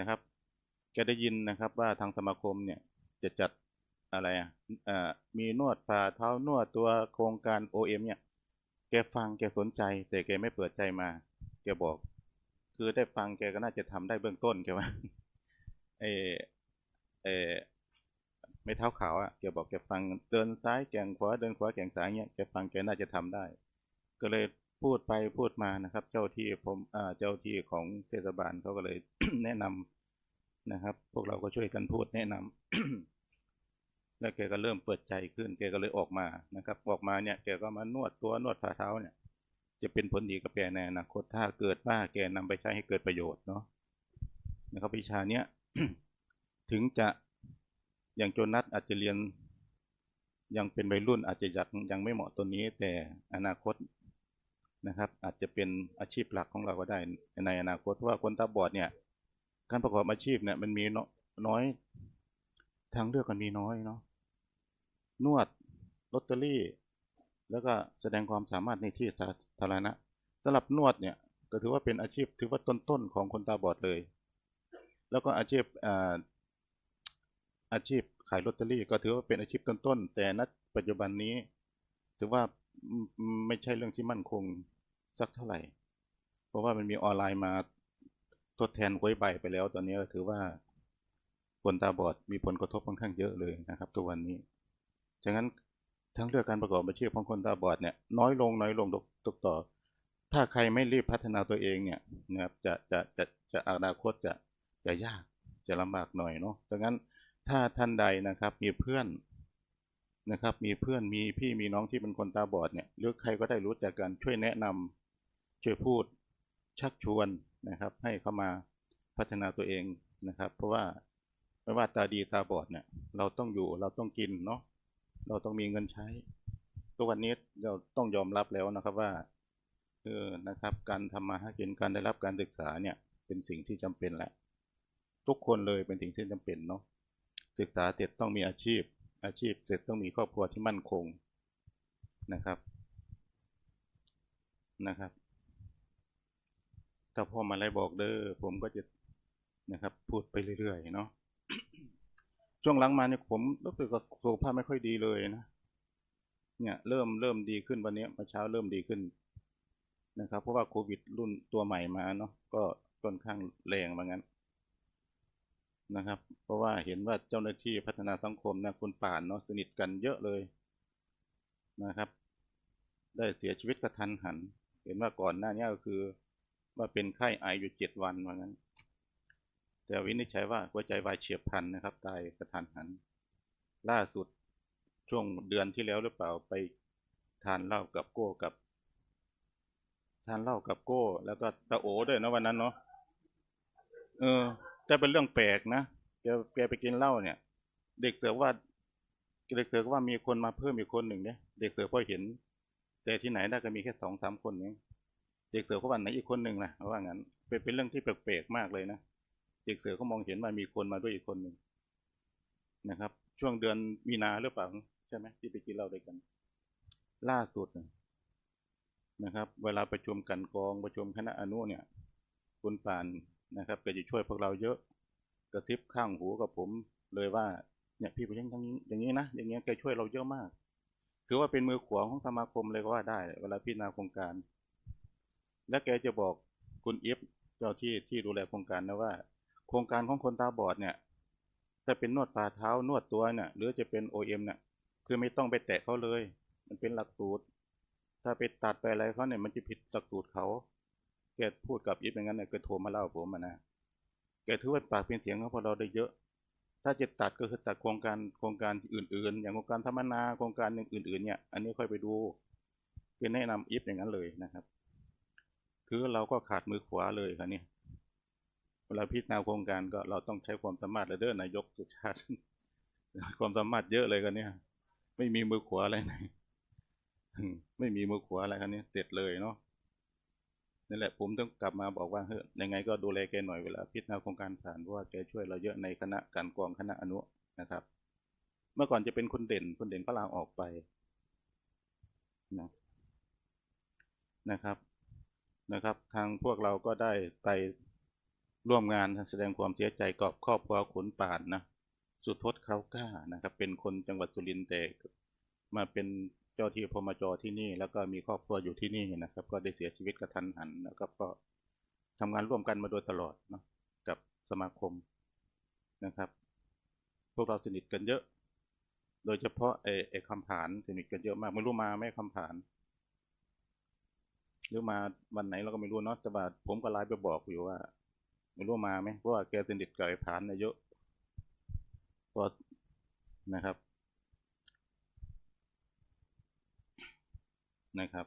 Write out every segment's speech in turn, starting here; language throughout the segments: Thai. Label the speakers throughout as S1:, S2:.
S1: นะครับแกได้ยินนะครับว่าทางสมาคมเนี่ยจะจัดอะไรอะมีนวดฝ่าเท้านวดตัวโครงการโอเอ็มเนี่ย แกฟังแกสนใจ แต่แกไม่เปิดใจมา แกบอก คือได้ฟังแกก็น่าจะทำได้เบื้องต้นแกว่าเออเออไม่เท้าขาวอะแกบอกแกฟังเดินซ้ายแก่งขวาเดินขวาแก่งซ้ายเนี่ยแกฟังแกน่าจะทำได้ ก็เลย พูดไปพูดมานะครับ เจ้าที่ผมเจ้าที่ของเทศบาลเขาก็เลยแนะนำนะครับ พวกเราก็ช่วยกันพูดแนะนำแล้วแกก็เริ่มเปิดใจขึ้นแกก็เลยออกมานะครับ ออกมาเนี่ยแกก็มานวดตัวนวดฝ่าเท้าเนี่ย จะเป็นผลดีกับแกในอนาคตถ้าเกิดว่าแกนำไปใช้ให้เกิดประโยชน์เนาะนะครับวิชาเนี้ยถึงจะอย่างโจนัสอาจจะเรียนยังเป็นวัยรุ่นอาจจะยังยังไม่เหมาะตัวนี้ แต่อนาคต นะครับ อาจจะเป็นอาชีพหลักของเราก็ได้ในอนาคตเพราะว่าคนตาบอดเนี่ย การประกอบอาชีพเนี่ยมันมีน้อยทางเลือกมันมีน้อยเนาะนวดลอตเตอรี่ แล้วก็แสดงความสามารถในที่สาธารณะสำหรับนวดเนี่ยก็ถือว่าเป็นอาชีพถือว่าต้นๆของคนตาบอดเลย แล้วก็อาชีพอาอาชีพขายลอตเตอรี่ ก็ถือว่าเป็นอาชีพต้นๆแต่ณปัจจุบันนี้ ถือว่า ไม่ใช่เรื่องที่มั่นคงสักเท่าไหร่ เพราะว่ามันมีออนไลน์มาทดแทนไว้ใบไปแล้ว ตอนนี้ก็ถือว่าคนตาบอดมีผลกระทบค่อนข้างเยอะเลยนะครับตัววันนี้ ฉะนั้นทั้งเรื่องการประกอบอาชีพของคนตาบอดเนี่ยน้อยลงน้อยลงทุกทุกต่อ ถ้าใครไม่รีบพัฒนาตัวเองเนี่ยนะครับจะจะจะจะอนาคตจะจะยากจะลำบากหน่อยเนาะ ดังนั้นถ้าท่านใดนะครับมีเพื่อน นะครับ มีเพื่อนมีพี่มีน้องที่เป็นคนตาบอดเนี่ยหรือใครก็ได้รู้จักกันช่วยแนะนำช่วยพูดชักชวนนะครับ ให้เข้ามาพัฒนาตัวเองนะครับ เพราะว่าไม่ว่าตาดีตาบอดเนี่ย เราต้องอยู่เราต้องกินเนาะเราต้องมีเงินใช้ทุกวันนี้เราต้องยอมรับแล้วนะครับว่าเออนะครับ การทำมาหากินการได้รับการศึกษาเนี่ย เป็นสิ่งที่จำเป็นแหละ ทุกคนเลยเป็นสิ่งที่จำเป็นเนาะศึกษาเสร็จต้องมีอาชีพ อาชีพเสร็จต้องมีครอบครัวที่มั่นคงนะครับนะครับ ถ้าพ่อมาไล่บอกเด้อผมก็จะนะครับ พูดไปเรื่อยๆเนาะช่วงหลังมาเนี่ยผมรู้สึกว่าสุขภาพไม่ค่อยดีเลยนะเนี่ยเริ่มเริ่มดีขึ้นวันนี้มื่อเช้าเริ่มดีขึ้นนะครับ เพราะว่าโควิดรุ่นตัวใหม่มาเนาะก็ค่อนข้างแรงเหมือนกัน นะครับ เพราะว่าเห็นว่าเจ้าหน้าที่พัฒนาสังคมนะคุณป่านเนาะสนิทกันเยอะเลยนะครับ ได้เสียชีวิตกระทันหัน เห็นว่าก่อนหน้านี้ก็คือว่าเป็นไข้ไออยู่เจ็ดวันว่างั้น แต่วินิจฉัยว่าหัวใจวายเฉียบพลันนะครับ ตายกระทันหัน ล่าสุดช่วงเดือนที่แล้วหรือเปล่าไปทานเหล้ากับโก้กับ ทานเหล้ากับโก้ แล้วก็ตาโอด้วยนะวันนั้นเนาะเออ แต่เป็นเรื่องแปลกนะแกแกไปกินเหล้าเนี่ย เด็กเสือว่าเด็กเสือก็ว่ามีคนมาเพิ่มอีกคนหนึ่งเนี่ยเด็กเสือพอเห็น แต่ที่ไหนได้ก็มีแค่สองสามคนเองเด็กเสือเขาว่าไหนอีกคนหนึ่งล่ะเขาว่างั้นเป็นเป็นเรื่องที่แปลกๆมากเลยนะเด็กเสือเขามองเห็นว่ามีคนมาด้วยอีกคนหนึ่งนะครับ ช่วงเดือนมีนาหรือเปล่าใช่ไหมที่ไปกินเหล้าด้วยกัน ล่าสุดนะครับ เวลาประชุมกันกองประชุมคณะอนุเนี่ย คุณปาน นะครับก็จะช่วยพวกเราเยอะกระซิบข้างหูกับผมเลยว่าเนี่ยพี่ไปยังอย่างนี้อย่างนี้นะอย่างเงี้ยแกช่วยเราเยอะมาก ถือว่าเป็นมือขวาของสมาคมเลยก็ว่าได้ เวลาพิจารณาโครงการ และแกจะบอกคุณอิฟเจ้าที่ที่ดูแลโครงการนะว่า โครงการของคนตาบอดเนี่ยถ้าเป็นนวดฝ่าเท้านวดตัวเนี่ยหรือจะเป็นโอเอ็มเนี่ยคือไม่ต้องไปแตะเขาเลย มันเป็นหลักสูตร ถ้าไปตัดไปอะไรเขาเนี่ยมันจะผิดหลักสูตรเขา แกพูดกับอิฟอย่างนั้นเนี่ยแกโทรมาเล่าผมมานะแกถือว่าปากเป็นเสียงของพวกเราได้เยอะ ถ้าจะตัดก็คือตัดโครงการโครงการอื่น ๆ อย่างโครงการธรรมนาโครงการอื่นๆเนี่ย อันนี้ค่อยไปดูคือแนะนำอิฟอย่างนั้นเลยนะครับ คือเราก็ขาดมือขวาเลยครับเนี่ยเวลาพิจารณาโครงการก็เราต้องใช้ความสามารถระเด้อนายกสุชาติความสามารถเยอะเลยกันเนี่ย ไม่มีมือขวาอะไรไหนไม่มีมือขวาอะไรครับนี่เสร็จเลยเนาะ นั่นแหละผมต้องกลับมาบอกว่าเฮ้ยยังไงก็ดูแลแกหน่อยเวลาพิจารณาโครงการผ่านเพราะว่าแกช่วยเราเยอะในคณะการกองคณะอนุนะครับ เมื่อก่อนจะเป็นคนเด่นคนเด่นก็ลาออกไปนะนะครับนะครับ ทางพวกเราก็ได้ไปร่วมงานแสดงความเสียใจกับครอบครัวขนป่านนะสุดทธเขากล้านะครับ เป็นคนจังหวัดสุรินทร์แต่มาเป็น เจ้าที่พมจที่นี่ แล้วก็มีครอบครัวอยู่ที่นี่นะครับ ก็ได้เสียชีวิตกระทันหันนะครับก็ทำงานร่วมกันมาโดยตลอดเนาะกับสมาคมนะครับ พวกเราสนิทกันเยอะ โดยเฉพาะไอ้ไอ้คำผานสนิทกันเยอะมากไม่รู้มาไม่คำผานหรือมาวันไหนเราก็ไม่รู้เนาะแต่ว่าผมก็ไลน์ไปบอกอยู่ว่า ไม่รู้มาไหมเพราะว่าแกสนิทกับไอ้ผานนะเยอะพอนะครับ นะครับ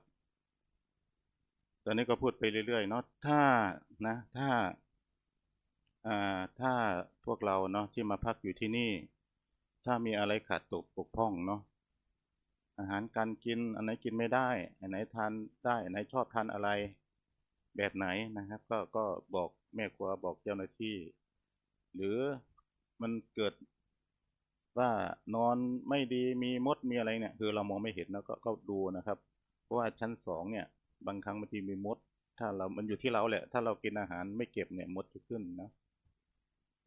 S1: ตอนนี้ก็พูดไปเรื่อยๆเนาะถ้านะถ้าอ่าถ้าพวกเราเนาะที่มาพักอยู่ที่นี่ ถ้ามีอะไรขาดตกบกพ่องเนาะอาหารการกินอันไหนกินไม่ได้ อันไหนทานได้อันไหนชอบทานอะไรแบบไหนนะครับ ก็ก็บอกแม่ครัวบอกเจ้าหน้าที่ หรือมันเกิดว่านอนไม่ดีมีมดมีอะไรเนี่ย คือเรามองไม่เห็นแล้วก็ก็ดูนะครับ ราะว่าชั้นสองเนี่ย บางครั้งบางทีมีมด ถ้าเรา มันอยู่ที่เราแหละ ถ้าเรากินอาหารไม่เก็บเนี่ยมดจะขึ้นนะ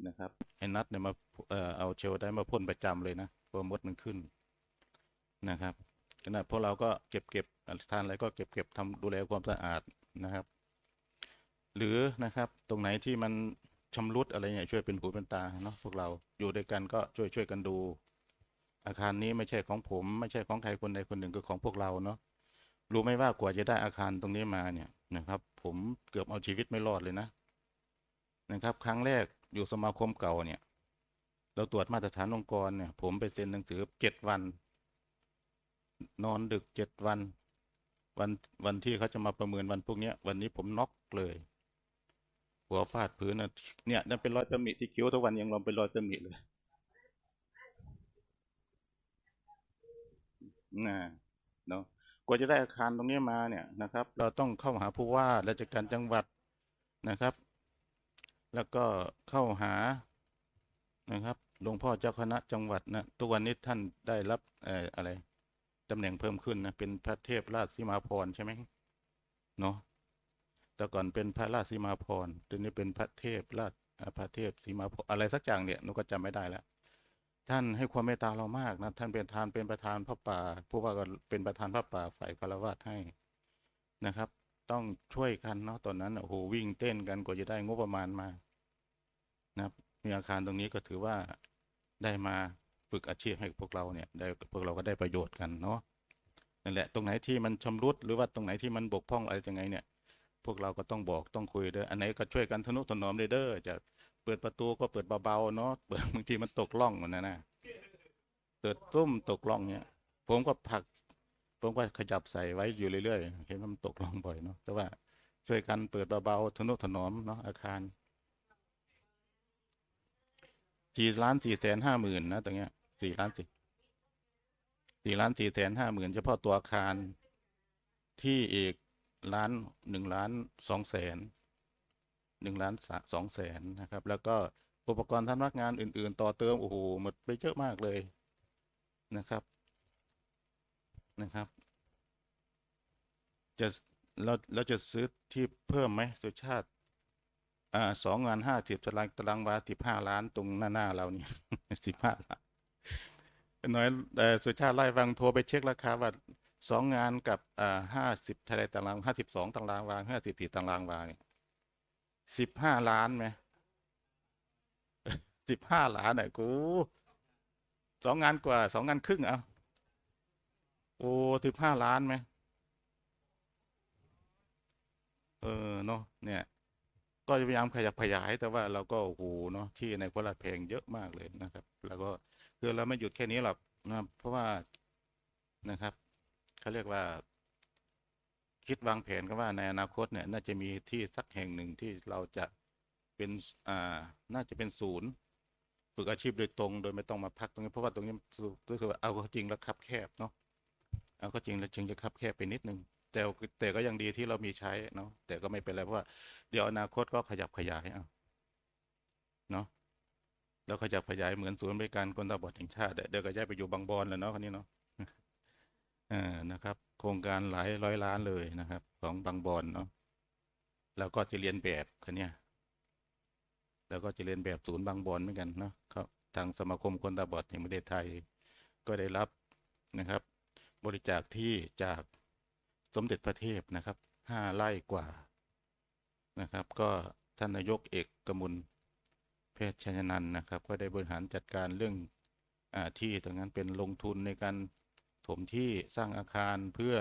S1: นะครับไอ้นัดเนี่ยมาเอ่อเอาเชลได้มาพ่นประจำเลยนะเพราะมดมันขึ้นนะครับขณะพวกเราก็เก็บเก็บทานอะไรก็เก็บเก็บทำดูแลความสะอาดนะครับ หรือนะครับตรงไหนที่มันชำรุดอะไรเนี่ยช่วยเป็นหูเป็นตาเนาะพวกเราอยู่ด้วยกันก็ช่วยช่วยกันดู อาคารนี้ไม่ใช่ของผม ไม่ใช่ของใครคนใดคนหนึ่งคือของพวกเราเนาะ รู้ไหมว่ากว่าจะได้อาคารตรงนี้มาเนี่ยนะครับ ผมเกือบเอาชีวิตไม่รอดเลยนะนะครับ ครั้งแรกอยู่สมาคมเก่าเนี่ย เราตรวจมาตรฐานองค์กรเนี่ย ผมไปเซ็นหนังสือเจ็ดวัน นอนดึกเจ็ดวัน วันวันที่เขาจะมาประเมินวันพวกนี้วันนี้ผมน็อกเลย หัวฟาดพื้นนะเนี่ยนั่นเป็นรอยตำหนิที่คิ้วทุกวันยังลองเป็นรอยตำหนิเลยนะเนาะ กว่าจะได้อาคารตรงนี้มาเนี่ยนะครับ เราต้องเข้าหาผู้ว่าราชการจังหวัดนะครับ แล้วก็เข้าหานะครับหลวงพ่อเจ้าคณะจังหวัดนะทุกวันนี้ท่านได้รับออะไรตำแหน่งเพิ่มขึ้นนะเป็นพระเทพราชสีมาพรใช่ไหมเนาะแต่ก่อนเป็นพระราชสีมาพรตอนนี้เป็นพระเทพราชพระเทพสีมาพรอะไรสักอย่างเนี่ยหนูก็จำไม่ได้แล้ว ท่านให้ความเมตตาเรามากนะท่านเป็นทานเป็นประธานพระป่าผู้ว่าก็เป็นประธานพระป่าฝ่ายคารวะให้นะครับ ต้องช่วยกันเนาะตอนนั้นโอ้โหวิ่งเต้นกันกว่าจะได้งบประมาณมานะครับมีอาคารตรงนี้ก็ถือว่าได้มาฝึกอาชีพให้พวกเราเนี่ยได้พวกเราก็ได้ประโยชน์กันเนาะนั่นแหละตรงไหนที่มันชำรุดหรือว่าตรงไหนที่มันบกพร่องอะไรยังไงเนี่ย พวกเราก็ต้องบอกต้องคุยเด้ออันไหนก็ช่วยกันทนุถนอมเด้อเด้อจะ เปิดประตูก็เปิดเบาๆเนาะเปิดบางทีมันตกล่องเหมันนะนะเปิดตุ้มตกล่องเนี่ย ผมก็ผัก ผมก็ขยับใส่ไว้อยู่เรื่อยๆเห็นมันตกล่องบ่อยเนาะแต่ว่าช่วยกันเปิดเบาๆทนุถนอมเนาะอาคารสี่ล้านสี่แสนห้าหมื่นนะตรงเนี้ยสี่ล้านสี่สี่ล้านสี่แสนห้าหมื่นเฉพาะตัวอาคารที่อีกล้านหนึ่งล้านสองแสน หนึ่งล้านสองแสนนะครับ แล้วก็อุปกรณ์ทำนักงานอื่น ๆ ต่อเติม โอ้โห หมดไปเยอะมากเลยนะครับนะครับ จะเราเราจะซื้อที่เพิ่มไหมสุชาติอ่าสองงานห้าสิบตารางตารางวาสิบห้าล้านตรงหน้าหน้าเราเนี่ยสิบห้าล้านน้อยเอ่สุชาติไล่ฟังโทรไปเช็คราคาว่าสองงานกับอ่าห้าสิบทะเลตารางห้าสิบสองตารางวาห้าสิบสี่ตารางวาเนี่ย สิบห้าล้านไหมสิบห้าล้านเน่ยกูสองงานกว่าสองงานครึ่งเอาโอ้สิบห้าล้านไหมเออเนาะเนี่ย ก็พยายามขยับขยาย แต่ว่าเราก็โอ้โหเนาะที่ในโคราชแพงเยอะมากเลยนะครับ แล้วก็คือเราไม่หยุดแค่นี้หรอกนะเพราะว่านะครับเขาเรียกว่า คิดวางแผนกันว่าในอนาคตเนี่ยน่าจะมีที่สักแห่งหนึ่งที่เราจะเป็นอ่าน่าจะเป็นศูนย์ฝึกอาชีพโดยตรง โดยไม่ต้องมาพักตรงนี้เพราะว่าตรงนี้รู้สึกว่าเอาข้าจริงแล้วคับแคบเนาะเอาเข้าจริงแล้วจึงจะคับแคบไปนิดนึงแต่แต่ก็ยังดีที่เรามีใช้เนาะแต่ก็ไม่เป็นไรเพราะว่าเดี๋ยวอนาคตก็ขยับขยายเอาเนาะแล้วขยับขยายเหมือนศูนย์บริการคนตาบอดแห่งชาติเดี๋ยวก็ย้ายไปอยู่บางบอนแล้วเนาะคนนี้เนาะ นะครับ โครงการหลายร้อยล้านเลยนะครับ ของบางบอนเนาะแล้วก็จะเรียนแบบคนเนี้ยแล้วก็จะเรียนแบบศูนย์บางบอนเหมือนกันเนาะครับทางสมาคมคนตาบอดแห่งประเทศไทย ก็ได้รับนะครับ บริจาคที่จากสมเด็จพระเทพนะครับห้าไร่กว่านะครับ ก็ท่านนายกเอกกมลเพชรชยนันท์นะครับ ก็ได้บริหารจัดการเรื่องอที่ตรงนั้นเป็นลงทุนในการ ถมที่สร้างอาคารเพื่อ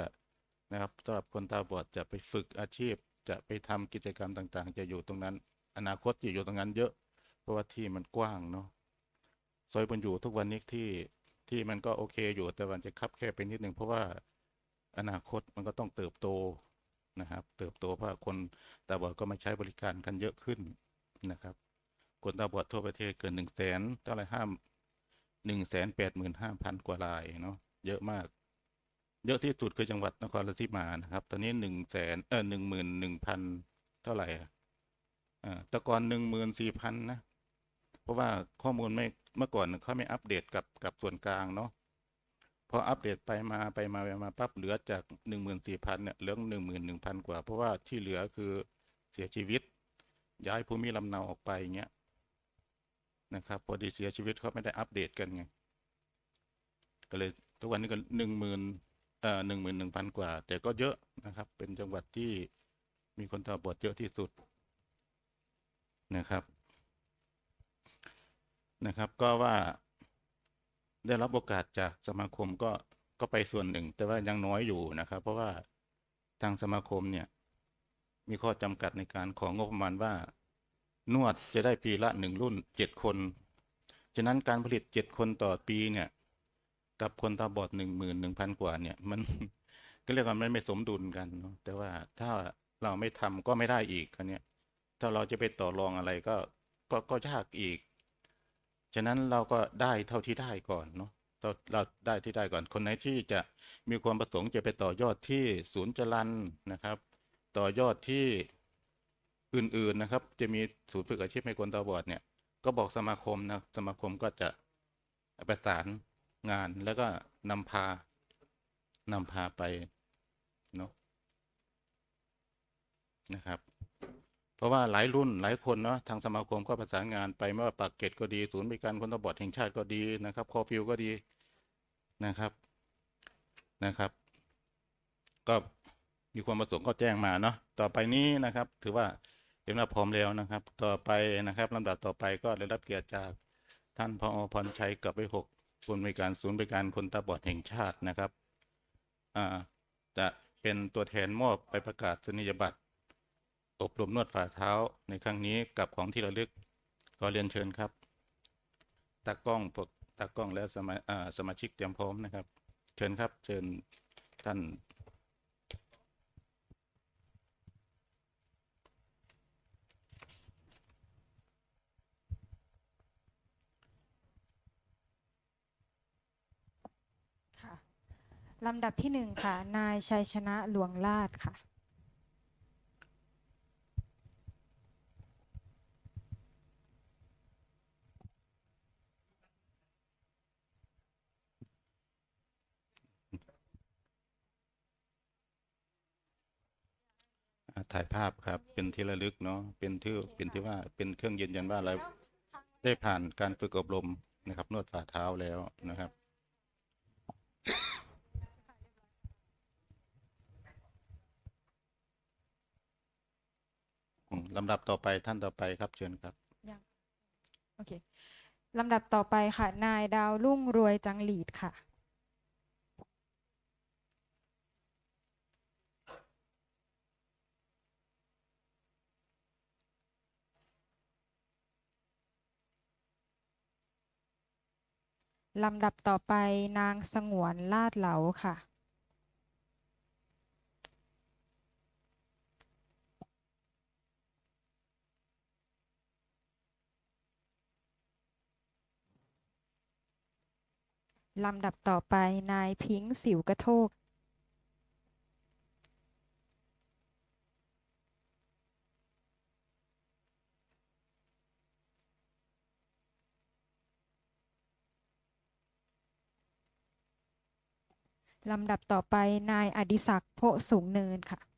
S1: นะครับสำหรับคนตาบอดจะไปฝึกอาชีพ จะไปทำกิจกรรมต่างๆ จะอยู่ตรงนั้น อนาคตจะอยู่ตรงนั้นเยอะ เพราะว่าที่มันกว้างเนาะซอยบนอยู่ทุกวันนี้ที่ที่มันก็โอเคอยู่แต่มันจะคับแคบไปนิดนึงเพราะว่าอนาคตมันก็ต้องเติบโตนะครับ เติบโตเพราะคนตาบอดก็มาใช้บริการกันเยอะขึ้นนะครับคนตาบอดทั่วประเทศเกินหนึ่งแสนเท่าไรห้าหนึ่งแสนแปดหมื่นห้าพันกว่ารายเนาะ เยอะมาก เยอะที่สุดคือจังหวัดนครราชสีมานะครับ ตอนนี้หนึ่งแสนเออหนึ่งหมื่นหนึ่งพันเท่าไหร่อ่าแต่ก่อนหนึ่งหมื่นสี่พันนะ เพราะว่าข้อมูลไม่เมื่อก่อนเขาไม่อัปเดตกับกับส่วนกลางเนาะพออัปเดตไปมาไปมาไปมาปั๊บเหลือจากหนึ่งหมื่นสี่พันเนี่ยเหลือหนึ่งหมื่นหนึ่งพันกว่า เพราะว่าที่เหลือคือเสียชีวิต ย้ายภูมิลำเนาออกไปเงี้ยนะครับพอดีเสียชีวิตเขาไม่ได้อัปเดตกันไง ก็เลย ทุกวันนี้ก็หนึ่งหมื่นเอ่อหนึ่งหมื่นหนึ่งพันกว่า แต่ก็เยอะนะครับ เป็นจังหวัดที่มีคนตาบอดเยอะที่สุดนะครับ นะครับ ก็ว่าได้รับโอกาสจากสมาคมก็ก็ไปส่วนหนึ่ง แต่ว่ายังน้อยอยู่นะครับ เพราะว่าทางสมาคมเนี่ย มีข้อจำกัดในการของงบประมาณว่า นวดจะได้ปีละหนึ่งรุ่นเจ็ดคน ฉะนั้นการผลิตเจ็ดคนต่อปีเนี่ย กับคนตาบอดหนึ่งหมื่นหนึ่งพันกว่าเนี่ย มันก็เรียกว่ามันไม่สมดุลกันเนอะแต่ว่าถ้าเราไม่ทำก็ไม่ได้อีกอันเนี้ยถ้าเราจะไปต่อรองอะไรก็ก็ก็ยากอีก ฉะนั้นเราก็ได้เท่าที่ได้ก่อนเนาะเราเราได้ที่ได้ก่อนคนไหนที่จะมีความประสงค์จะไปต่อยอดที่ศูนย์จรันนะครับ ต่อยอดที่อื่นๆนะครับ จะมีศูนย์ฝึกอาชีพให้คนตาบอดเนี่ย ก็บอกสมาคมนะสมาคมก็จะประสาน งานแล้วก็นำพานำพาไปเนาะนะครับ เพราะว่าหลายรุ่นหลายคนเนาะทางสมาคมก็ประสานงานไปไม่ว่าปากเกร็ดก็ดี ศูนย์บริการคนตาบอดแห่งชาติก็ดีนะครับคอฟิวก็ดีนะครับนะครับ ก็มีความประสงค์ก็แจ้งมาเนาะต่อไปนี้นะครับ ถือว่าเห็นว่าพร้อมแล้วนะครับ ต่อไปนะครับลำดับต่อไปก็ได้รับเกียรติจากท่านพอพรชัยกับไปหก ผู้อำนวยการศูนย์บริการคนตาบอดแห่งชาตินะครับจะเป็นตัวแทนมอบไปประกาศนียบัตร อบรมนวดฝ่าเท้าในครั้งนี้กับของที่ระลึกขอเรียนเชิญครับตากล้องพวกตากล้องและสมาสมาชิกเตรียมพร้อมนะครับ เชิญครับเชิญท่าน
S2: ค่ะ ลำดับที่หนึ่งค่ะ นายชัยชนะหลวงลาดค่ะ
S1: อ่าถ่ายภาพครับ เป็นที่ระลึกเนาะ เป็นที่เป็นที่ว่า เป็นเครื่องยืนยันว่าเราได้ผ่านการฝึกอบรมนะครับ นวดฝ่าเท้าแล้วนะครับ ลำดับต่อไปท่านต่อไปครับเชิญครับ
S2: ยังโอเคลำดับต่อไปค่ะ นายดาวรุ่งรวยจังหลีดค่ะ ลำดับต่อไปนางสงวนลาดเหลาค่ะ ลำดับต่อไปนายพิงค์สิวกระโทกลำดับต่อไปนายอดิศักดิ์โพสูงเนินค่ะ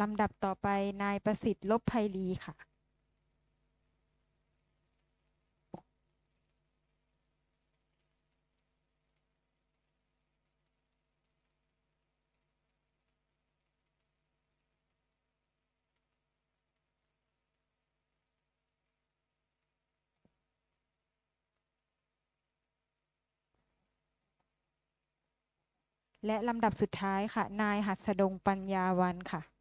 S2: ลำดับต่อไปนายประสิทธิ์ลบไพลีค่ะ และลำดับสุดท้ายค่ะ นายหัสดงปัญญาวันค่ะ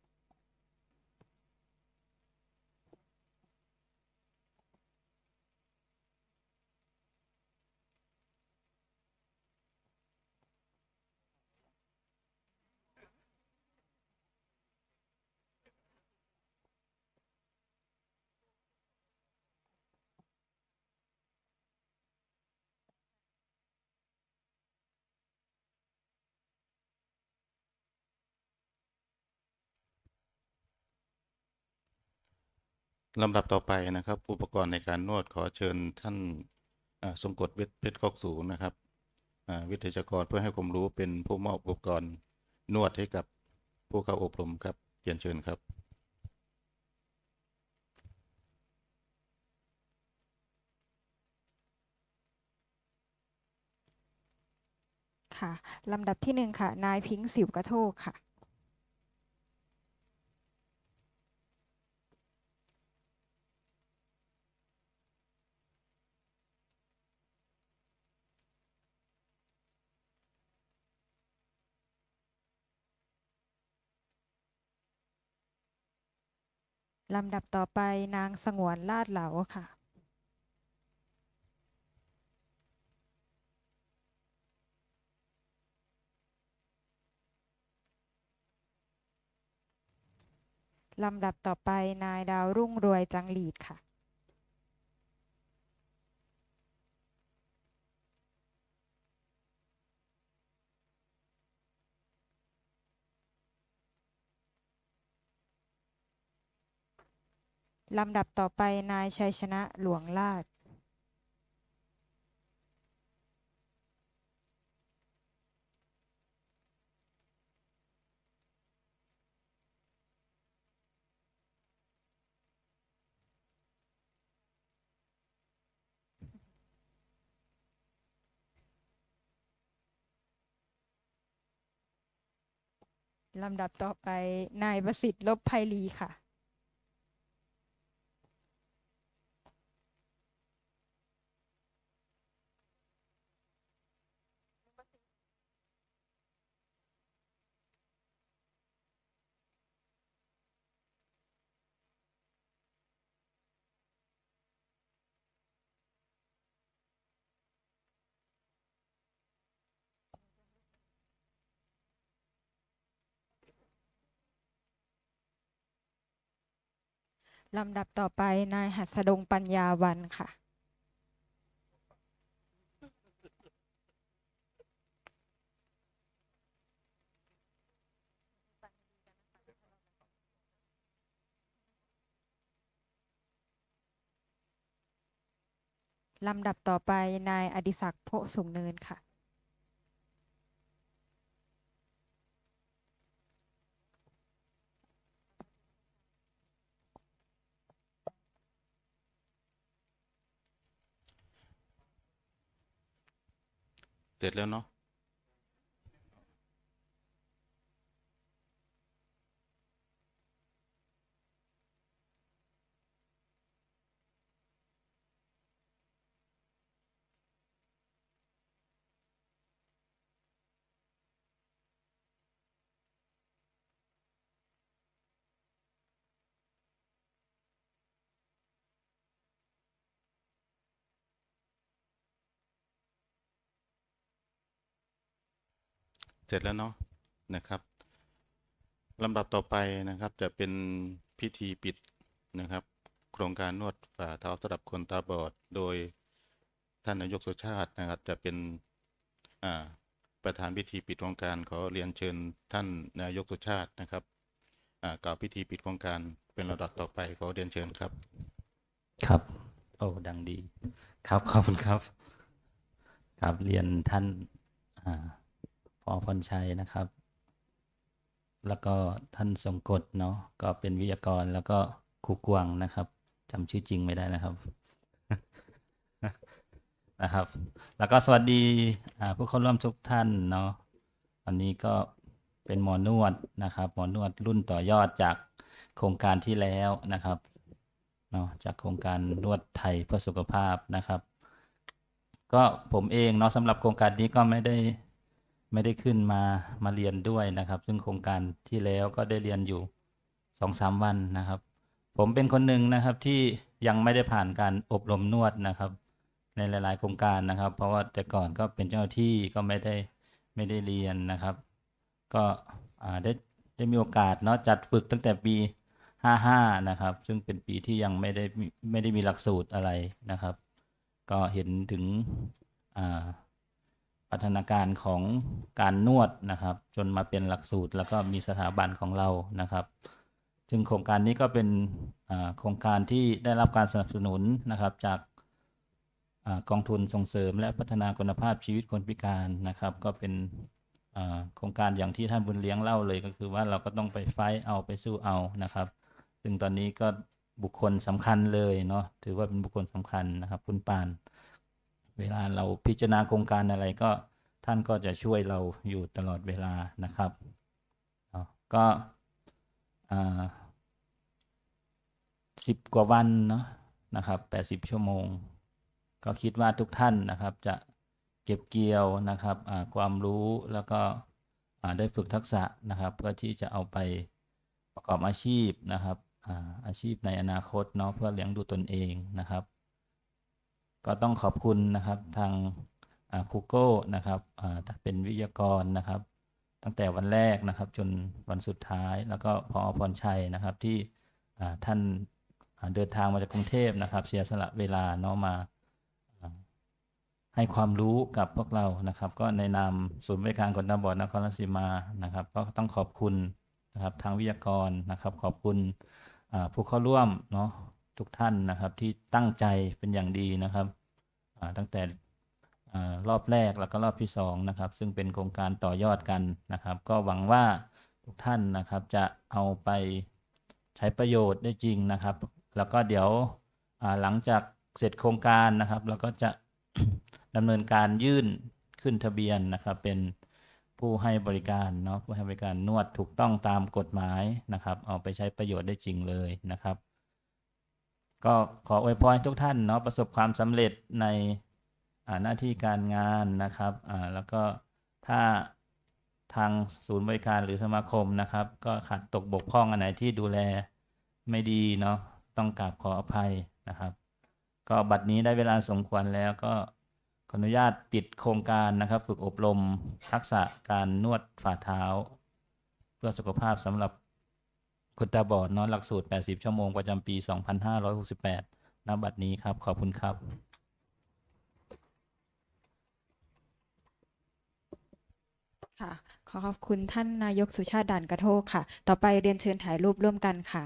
S1: ลำดับต่อไปนะครับ อุปกรณ์ในการนวดขอเชิญท่านอ่าทรงกฎเวทเพชรคอกสูงนะครับวิทยากรเพื่อให้ความรู้เป็นผู้มอบอุปกรณ์นวดให้กับผู้เข้าอบรมครับเรียนเชิญครับ
S2: ค่ะลำดับที่หนึ่งค่ะ นายพิงค์สิวกระโทกค่ะ ลำดับต่อไปนางสงวนลาดเหลาค่ะ ลำดับต่อไปนายดาวรุ่งรวยจังหลีดค่ะ ลำดับต่อไปนายชัยชนะหลวงลาดลำดับต่อไปนายประสิทธิ์ลบไพลีค่ะ ลำดับต่อไปนายหัสดงปัญญาวันค่ะ ลำดับต่อไปนายอดิศักดิ์โพสูงเนินค่ะ
S1: เเสร็จแล้วเนาะนะครับลำดับต่อไปนะครับจะเป็นพิธีปิดนะครับ โครงการนวดฝ่าเท้าสำหรับคนตาบอด โดยท่านนายกสุชาตินะครับ จะเป็นประธานพิธีปิดโครงการขอเรียนเชิญท่านนายกสุชาตินะครับกล่าวพิธีปิดโครงการเป็นลำดับต่อไปขอเรียนเชิญครับ
S3: ครับโอ้ดังดี ครับขอบคุณครับครับเรียนท่านอ่า พอพรชัยนะครับ แล้วก็ท่านทรงกฎเนาะก็เป็นวิทยากรแล้วก็ครูกวางนะครับจำชื่อจริงไม่ได้นะครับนะครับ แล้วก็สวัสดีผู้เข้าร่วมทุกท่านเนาะอันนี้ก็เป็นหมอนวดนะครับ หมอนวดรุ่นต่อยอดจากโครงการที่แล้วนะครับเนาะจากโครงการนวดไทยเพื่อสุขภาพนะครับ ก็ผมเองเนาะสำหรับโครงการนี้ก็ไม่ได้ ไม่ได้ขึ้นมามาเรียนด้วยนะครับ ซึ่งโครงการที่แล้วก็ได้เรียนอยู่สองสามวันนะครับ ผมเป็นคนหนึ่งนะครับที่ยังไม่ได้ผ่านการอบรมนวดนะครับ ในหลาย ๆ โครงการนะครับ เพราะว่าแต่ก่อนก็เป็นเจ้าที่ก็ไม่ได้ไม่ได้เรียนนะครับ ก็ได้ได้มีโอกาสเนาะจัดฝึกตั้งแต่ปี 55 นะครับ ซึ่งเป็นปีที่ยังไม่ได้ไม่ได้มีหลักสูตรอะไรนะครับ ก็เห็นถึงอ่า พัฒนาการของการนวดนะครับ จนมาเป็นหลักสูตร แล้วก็มีสถาบันของเรานะครับ ซึ่งโครงการนี้ก็เป็นโครงการที่ได้รับการสนับสนุนนะครับจากอกองทุนส่งเสริมและพัฒนาคุณภาพชีวิตคนพิการนะครับ ก็เป็นโครงการอย่างที่ท่านบุญเลี้ยงเล่าเลยก็คือว่าเราก็ต้องไปไฟท์เอาไปสู้เอานะครับ ซึ่งตอนนี้ก็บุคคลสำคัญเลยเนาะถือว่าเป็นบุคคลสำคัญนะครับ คุณปาน เวลาเราพิจารณาโครงการอะไรก็ท่านก็จะช่วยเราอยู่ตลอดเวลานะครับก็สิบกว่าวันเนาะนะครับแปดสิบชั่วโมง ก็คิดว่าทุกท่านนะครับจะเก็บเกี่ยวนะครับความรู้แล้วก็ได้ฝึกทักษะนะครับเพื่อที่จะเอาไปประกอบอาชีพนะครับอาชีพในอนาคตเนาะเพื่อเลี้ยงดูตนเองนะครับ ก็ต้องขอบคุณนะครับทางคูโก้นะครับอ่าเป็นวิทยากรนะครับ ตั้งแต่วันแรกนะครับจนวันสุดท้ายแล้วก็พอพรชัยนะครับที่ท่านเดินทางมาจากกรุงเทพนะครับเสียสละเวลาเนาะมาให้ความรู้กับพวกเรานะครับ ก็ในนามศูนย์บริการคนตาบอดนครราชสีมานะครับ ก็ต้องขอบคุณนะครับทางวิทยากรนะครับ ขอบคุณผู้เข้าร่วมเนาะ ทุกท่านนะครับที่ตั้งใจเป็นอย่างดีนะครับตั้งแต่รอบแรกแล้วก็รอบที่สองนะครับซึ่งเป็นโครงการต่อยอดกันนะครับ ก็หวังว่าทุกท่านนะครับจะเอาไปใช้ประโยชน์ได้จริงนะครับ แล้วก็เดี๋ยวหลังจากเสร็จโครงการนะครับเราก็จะดำเนินการยื่นขึ้นทะเบียนนะครับ เป็นผู้ให้บริการเนาะผู้ให้บริการนวดถูกต้องตามกฎหมายนะครับ เอาไปใช้ประโยชน์ได้จริงเลยนะครับ ก็ขออวยพรทุกท่านเนาะประสบความสำเร็จในหน้าที่การงานนะครับอ่าแล้วก็ถ้าทางศูนย์บริการหรือสมาคมนะครับ ก็ขาดตกบกพร่องอันไหนที่ดูแลไม่ดีเนาะต้องกราบขออภัยนะครับ ก็บัดนี้ได้เวลาสมควรแล้วก็ขออนุญาตปิดโครงการนะครับ ฝึกอบรมทักษะการนวดฝ่าเท้า เพื่อสุขภาพสำหรับ คนตาบอดนอนหลักสูตร 80 ชั่วโมงประจำปี 2568ณบัดนี้ครับ ขอบคุณครับ
S2: ค่ะขอขอบคุณท่านนายกสุชาติด่านกระโทกค่ะ ต่อไปเรียนเชิญถ่ายรูปร่วมกันค่ะ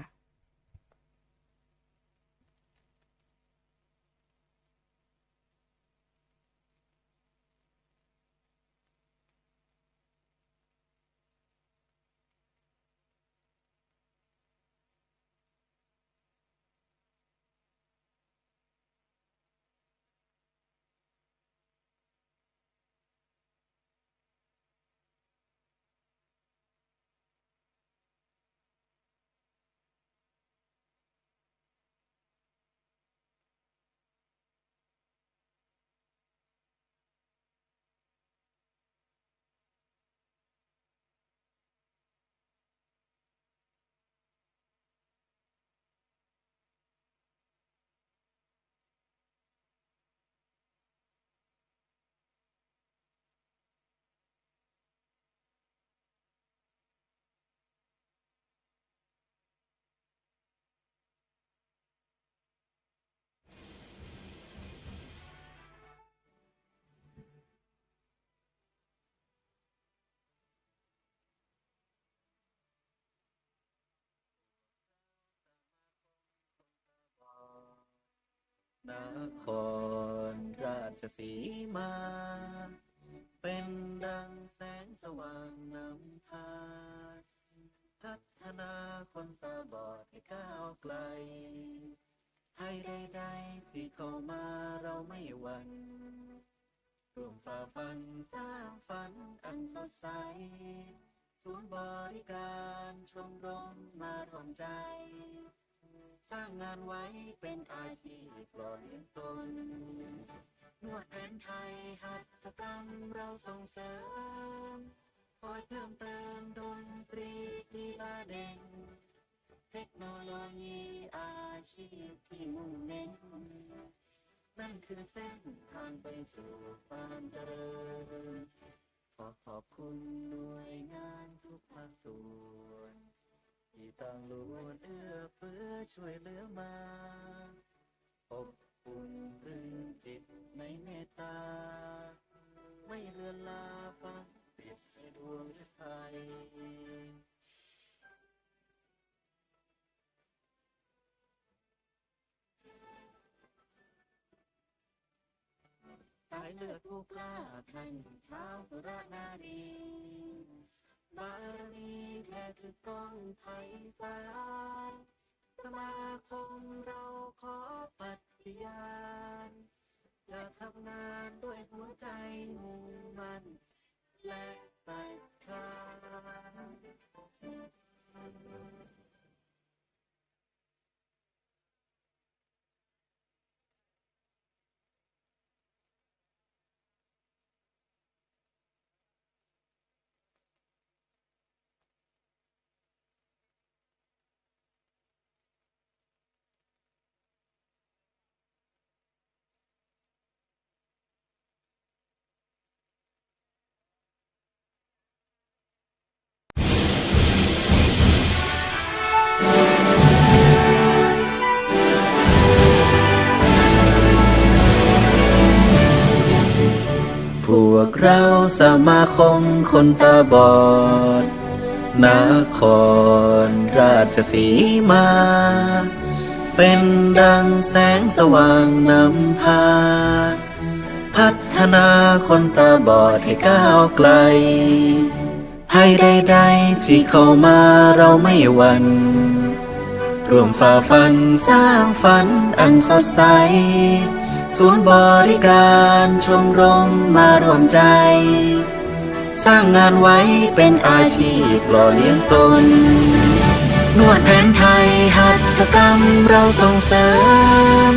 S3: นครราชสีมา เป็นดังแสงสว่างนำทาง
S4: พัฒนาคนตาบอดให้ก้าวไกล ให้ใดๆที่เข้ามาเราไม่หวั่นร่วมฝ่าฟันสร้างฝันอันสดใสศูนย์บริการชมรมมาร่วมใจ สร้างงานไว้เป็นอาชีพหล่อเลี้ยงตนนวดแผนไทยหัตถกรรมเราส่งเสริม คอยเพิ่มเติมดนตรีกีฬาเด่นเทคโนโลยีอาชีพที่มุ่งเน้น นั่นคือเส้นทางไปสู่ความเจริญ ขอขอบคุณหน่วยงานทุกภาคส่วน ที่ต่างล้วนเอื้อเฟื้อช่วยเหลือมาอบอุ่นตรึงจิตในเมตตา ไม่เลือนลาฟังปิดในดวงฤทัยสายเลือดผู้กล้าท่านเท้าวสุรนารี บารมีแค่คือกองไทยสายสมาคมเราขอปฏิญาณจะทำงานด้วยหัวใจมุ่งมั่นและ สมาคมคนตาบอด นครราชสีมา เป็นดังแสงสว่างนำพา พัฒนาคนตาบอดให้ก้าวไกลให้ใดๆที่เข้ามาเราไม่หวั่นร่วมฝ่าฟันสร้างฝันอันสดใส ศูนย์บริการชมรมมาร่วมใจ สร้างงานไว้เป็นอาชีพหล่อเลี้ยงตน นวดแผนไทยหัตถกรรมเราส่งเสริม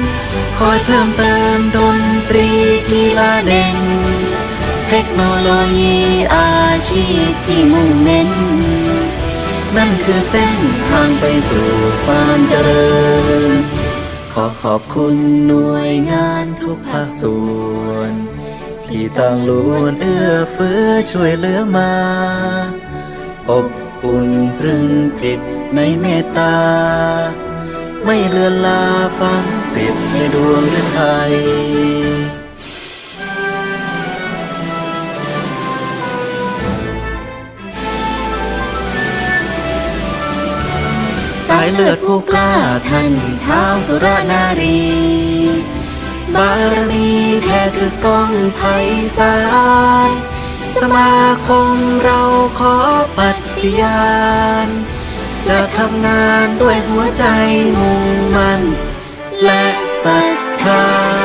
S4: คอยเพิ่มเติมดนตรีกีฬาเด่น เทคโนโลยีอาชีพที่มุ่งเน้น นั่นคือเส้นทางไปสู่ความเจริญ ขอขอบคุณหน่วยงานทุกภาคส่วน ที่ต่างล้วนเอื้อเฟื้อช่วยเหลือมา อบอุ่นตรึงจิตในเมตตา ไม่เลือนลาฟังติดในดวงฤทัยายเลือดผู้กล้าท่านท้าวสุรนารี บารมีแท้คือกองไทยสาลสมาคมเราขอปฏิญาณ จะทำงานด้วยหัวใจมุ่งมั่นและศรัทธา